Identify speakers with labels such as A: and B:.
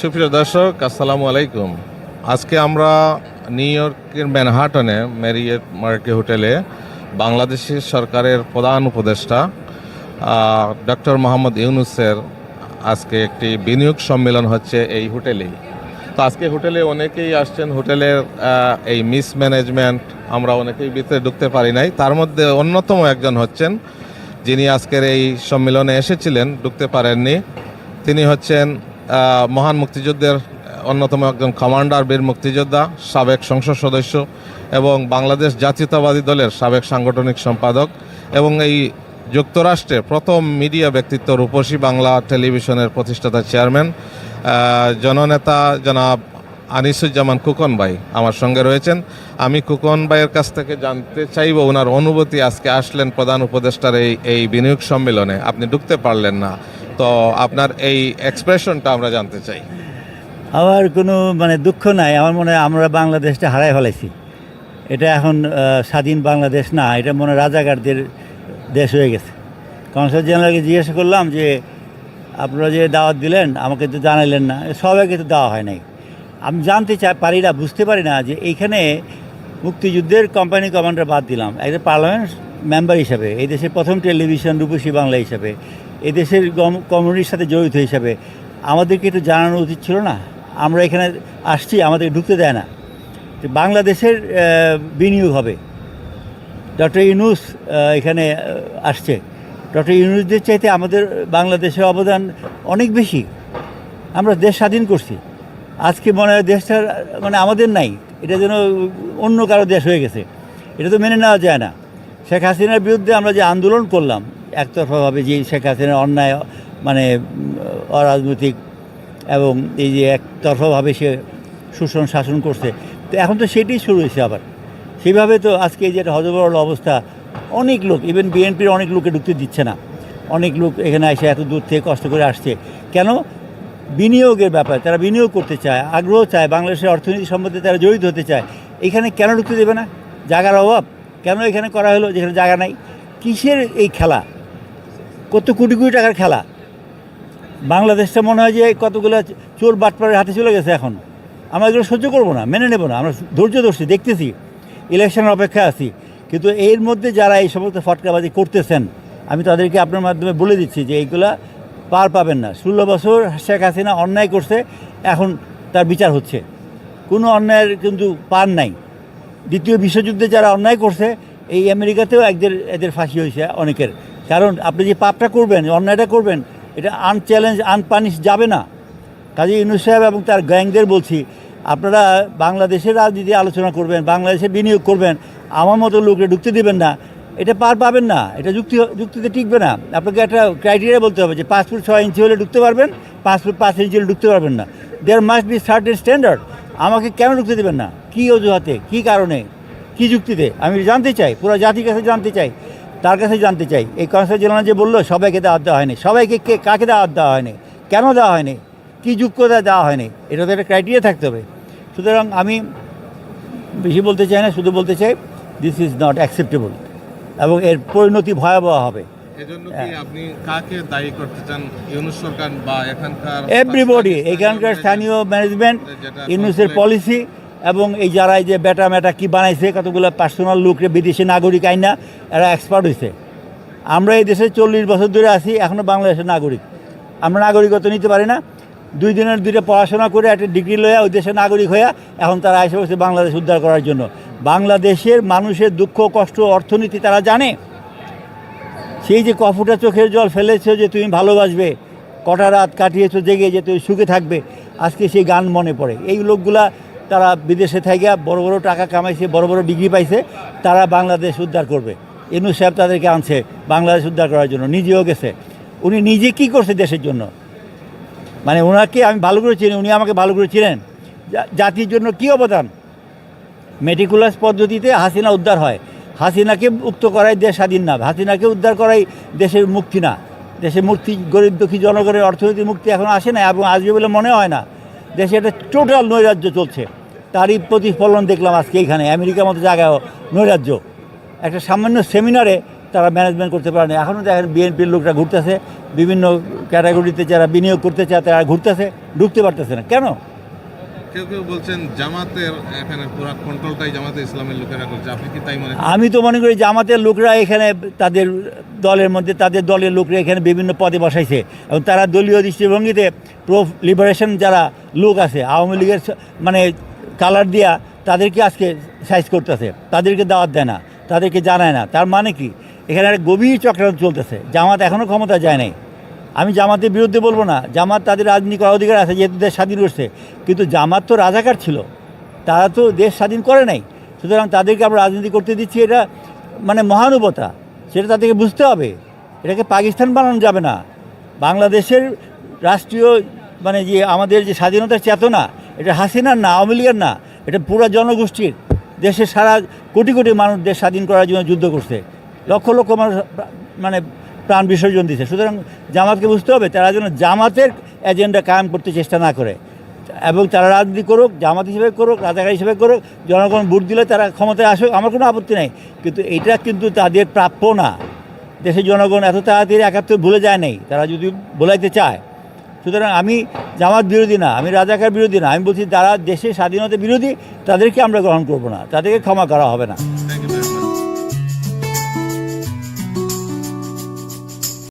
A: সুপ্রিয় দর্শক, আসসালামু আলাইকুম। আজকে আমরা নিউ ইয়র্কের ম্যানহাটনে ম্যারিয়েট মার্কে হোটেলে বাংলাদেশের সরকারের প্রধান উপদেষ্টা ডক্টর মোহাম্মদ ইউনুসের আজকে একটি বিনিয়োগ সম্মেলন হচ্ছে এই হোটেলেই। তো আজকে হোটেলে অনেকেই আসছেন, হোটেলের এই মিসম্যানেজমেন্ট আমরা অনেকেই ভিতরে ঢুকতে পারি নাই। তার মধ্যে অন্যতম একজন হচ্ছেন, যিনি আজকের এই সম্মেলনে এসেছিলেন, ঢুকতে পারেননি। তিনি হচ্ছেন মহান মুক্তিযুদ্ধের অন্যতম একজন কমান্ডার, বীর মুক্তিযোদ্ধা, সাবেক সংসদ সদস্য এবং বাংলাদেশ জাতীয়তাবাদী দলের সাবেক সাংগঠনিক সম্পাদক এবং এই যুক্তরাষ্ট্রে প্রথম মিডিয়া ব্যক্তিত্ব রূপসী বাংলা টেলিভিশনের প্রতিষ্ঠাতা চেয়ারম্যান। জননেতা জনাব আনিসুজ্জামান কুকন ভাই আমার সঙ্গে রয়েছেন। আমি কুকন ভাইয়ের কাছ থেকে জানতে চাইব, ওনার অনুভূতি আজকে আসলেন প্রধান উপদেষ্টার এই এই বিনিয়োগ সম্মেলনে। আপনি ঢুকতে পারলেন না। তো আপনার এই এক্সপ্রেশনটা আমরা জানতে চাই।
B: আমার কোনো মানে দুঃখ নাই, আমার মনে হয় আমরা বাংলাদেশটা হারাই ফেলাইছি। এটা এখন স্বাধীন বাংলাদেশ না, এটা মনে রাজাকারদের দেশ হয়ে গেছে। কনসাল জেনারেলকে জিজ্ঞাসা করলাম যে, আপনারা যে দাওয়াত দিলেন, আমাকে তো জানাইলেন না, সবাইকে তো দেওয়া হয় নাই। আমি জানতে চাই, পারি না, বুঝতে পারি না যে এইখানে মুক্তিযুদ্ধের কোম্পানি কমান্ডার বাদ দিলাম। একটা পার্লামেন্ট মেম্বার হিসাবে, এই দেশের প্রথম টেলিভিশন রূপসী বাংলা হিসাবে এই দেশের কমিউনিটির সাথে জড়িত হিসাবে। আমাদেরকে একটু জানানো উচিত ছিল না। আমরা এখানে আসছি আমাদের ঢুকতে দেয় না। বাংলাদেশের বিনিয়োগ হবে। ডক্টর ইউনুস এখানে আসছে। ডক্টর ইউনুসদের চাইতে আমাদের, বাংলাদেশের অবদান অনেক বেশি। আমরা দেশ স্বাধীন করছি। আজকে মনে হয় দেশটা মানে আমাদের নাই। এটা যেন অন্য কারও দেশ হয়ে গেছে। এটা তো মেনে নেওয়া যায় না। শেখ হাসিনার বিরুদ্ধে আমরা যে আন্দোলন করলাম একতরফাভাবে যে শেখ হাসিনার অন্যায় মানে অরাজনৈতিক এবং এই যে একতরফাভাবে সে শোষণ শাসন করছে, তো এখন তো সেটাই শুরু হয়েছে আবার। সেইভাবে তো আজকে এই যে হজবরল অবস্থা, অনেক লোক ইভেন বিএনপির অনেক লোকে ঢুকতে দিচ্ছে না। অনেক লোক এখানে এসে এত দূর থেকে কষ্ট করে আসছে। কেন? বিনিয়োগের ব্যাপার, তারা বিনিয়োগ করতে চায়, আগ্রহ চায়, বাংলাদেশের অর্থনীতি সম্বন্ধে তারা জড়িত হতে চায়। এখানে কেন ঢুকতে দেবে না? জায়গার অভাব? কেন এখানে করা হলো যেখানে জায়গা নাই? কিসের এই খেলা? কত কোটি কোটি টাকার খেলা? বাংলাদেশটা মনে হয় যে কতগুলো চোর বাটপাড়ের হাতে চলে গেছে এখন। আমরা এগুলো সহ্য করব না, মেনে নেব না। আমরা ধৈর্য ধরছি, দেখতেছি। ইলেকশনের অপেক্ষা আছি। কিন্তু এর মধ্যে যারা এই সমস্ত ফটকাবাজি করতেছেন, আমি তাদেরকে আপনার মাধ্যমে বলে দিচ্ছি যে এইগুলা পার পাবেন না। ষোলো বছর শেখ হাসিনা অন্যায় করছে, এখন তার বিচার হচ্ছে। কোনো অন্যায়ের কিন্তু পার নাই। দ্বিতীয় বিশ্বযুদ্ধে যারা অন্যায় করছে, এই আমেরিকাতেও একদের, এদের ফাঁসি হয়েছে অনেকের। কারণ আপনি যে পাপটা করবেন অন্যায়টা করবেন, এটা আনচ্যালেঞ্জ আনপানিশ যাবে না। কাজী ইউনুস সাহেব এবং তার গ্যাংদের বলছি, আপনারা বাংলাদেশের রাজনীতি আলোচনা করবেন, বাংলাদেশে বিনিয়োগ করবেন, আমার মতো লোককে ঢুকতে দেবেন না। এটা পার পাবেন না, এটা যুক্তি, যুক্তিতে টিকবে না। আপনাকে একটা ক্রাইটেরিয়া বলতে হবে যে পাঁচ ফুট ছয় ইঞ্চি হলে ঢুকতে পারবেন, পাঁচ ফুট পাঁচ ইঞ্চি হলে ঢুকতে পারবেন না। There must be certain standard আমাকে কেন ঢুকতে দেবেন না? কী অজুহাতে? কী কারণে? কী যুক্তিতে? আমি জানতে চাই, পুরো জাতির কাছে জানতে চাই। তার কাছে জানতে চাই। এই কনসাল জেনারেল যে বলল সবাইকে দাওয়াত দেওয়া হয়নি। সবাইকে কে কাকে দাওয়াত দেওয়া হয়নি? কেন দেওয়া হয়নি? কী যোগ্যতা দেওয়া হয়নি? এটা তো একটা ক্রাইটেরিয়া থাকতে হবে। সুতরাং আমি বেশি বলতে চাই না শুধু বলতে চাই দিস ইজ নট অ্যাকসেপ্টেবল এবং এর পরিণতি ভয়াবহ হবে। এভরিবডি এখানকার স্থানীয় ম্যানেজমেন্ট ইউনুসের পলিসি এবং এই যারা এই যে বেটা মেটা কি বানাইছে, কতগুলো পার্সোনাল লোকরে বিদেশি নাগরিক আইনা, এরা এক্সপার্ট হয়েছে আমরা এই দেশে চল্লিশ বছর ধরে আছি এখনও বাংলাদেশের নাগরিক। আমরা নাগরিকত্ব নিতে পারি না। দুই দিনের দুইটা পড়াশোনা করে একটা ডিগ্রি লইয়া ওই দেশের নাগরিক হইয়া এখন তারা এসে বসে বাংলাদেশ উদ্ধার করার জন্য। বাংলাদেশের মানুষের দুঃখ, কষ্ট, অর্থনীতি তারা জানে। সেই যে কফুটা চোখের জল ফেলেছো যে তুমি ভালোবাসবে, কটা রাত কাটিয়েছো জেগে যে তুমি সুখে থাকবে, আজকে সেই গান মনে পড়ে। এই লোকগুলা তারা বিদেশে থেকে বড় বড় টাকা কামাইছে, বড় বড় ডিগ্রি পাইছে, তারা বাংলাদেশ উদ্ধার করবে। এনু সাহেব তাদেরকে আনছে বাংলাদেশ উদ্ধার করার জন্য, নিজেও গেছে। উনি নিজে কি করছে দেশের জন্য? মানে ওনাকে আমি ভালো করে চিনি, উনি আমাকে ভালো করে চিনেন। জাতির জন্য কী অবদান? মেটিকুলাস পদ্ধতিতে হাসিনা উদ্ধার হয়। হাসিনাকে মুক্ত করাই দেশ স্বাধীন না, হাসিনাকে উদ্ধার করাই দেশের মুক্তি না। দেশের মুক্তি, গরিব দুঃখী জনগণের অর্থনৈতিক মুক্তি এখন আসে না এবং আসবে বলে মনে হয় না। দেশে একটা টোটাল নৈরাজ্য চলছে। তারই প্রতিফলন দেখলাম আজকে এখানে আমেরিকার মতো জায়গায় নৈরাজ্য। একটা সামান্য সেমিনারে তারা ম্যানেজমেন্ট করতে পারে না এখনও দেখেন বিএনপির লোকরা ঘুরতেছে বিভিন্ন ক্যাটাগরিতে যারা বিনিয়োগ করতে চায় তারা ঘুরতেছে ঢুকতে পারতেছে না। কেন?
A: কেউ কেউ বলছেন জামাতের এখানে পুরো কন্ট্রোলটাই জামাতে ইসলামের লোকেরা করছে। আপনি কি তাই মনে
B: আমি তো মনে করি জামাতের লোকরা এখানে তাদের দলের মধ্যে তাদের দলের লোকরা এখানে বিভিন্ন পদে বসাইছে। এবং তারা দলীয় দৃষ্টিভঙ্গিতে প্রো লিবারেশন যারা লোক আছে আওয়ামী লীগের মানে কালার দিয়া তাদেরকে আজকে সাইজ করতেছে। তাদেরকে দাওয়াত দেয় না, তাদেরকে জানায় না। তার মানে কি? এখানে একটা গভীর চক্রান্ত চলতেছে। জামাত এখনও ক্ষমতা যায় নাই। আমি জামাতের বিরুদ্ধে বলব না, জামাত তাদের রাজনীতি করার অধিকার আছে, যেহেতু দেশ স্বাধীন করছে। কিন্তু জামাত তো রাজাকার ছিল। তারা তো দেশ স্বাধীন করে নাই। সুতরাং তাদেরকে আমরা রাজনীতি করতে দিচ্ছি, এটা মানে মহানুবতা সেটা তাদেরকে বুঝতে হবে। এটাকে পাকিস্তান বানানো যাবে না। বাংলাদেশের রাষ্ট্রীয় মানে যে আমাদের যে স্বাধীনতার চেতনা এটা হাসিনার না, আওয়ামী লীগের না, এটা পুরো জনগোষ্ঠীর। দেশের সারা কোটি কোটি মানুষ দেশ স্বাধীন করার জন্য যুদ্ধ করছে। লক্ষ লক্ষ মানুষ মানে প্রাণ বিসর্জন দিচ্ছে। সুতরাং জামাতকে বুঝতে হবে, তারা যেন জামাতের এজেন্ডা কায়েম করতে চেষ্টা না করে। এবং তারা রাজনীতি করুক, জামাত হিসেবে করুক, রাজাকার হিসেবে করুক, জনগণ ভোট দিলে তারা ক্ষমতায় আসুক, আমার কোনো আপত্তি নেই। কিন্তু এটা কিন্তু তাদের প্রাপ্য না। দেশের জনগণ এত তাড়াতাড়ি একাত্তর ভুলে যায় নাই। তারা যদি ভোলাইতে চায় সুতরাং আমি জামাত বিরোধী না, আমি রাজাকার বিরোধী না, আমি বলছি যারা দেশের স্বাধীনতা বিরোধী, তাদেরকে আমরা গ্রহণ করব না, তাদেরকে ক্ষমা করা হবে না।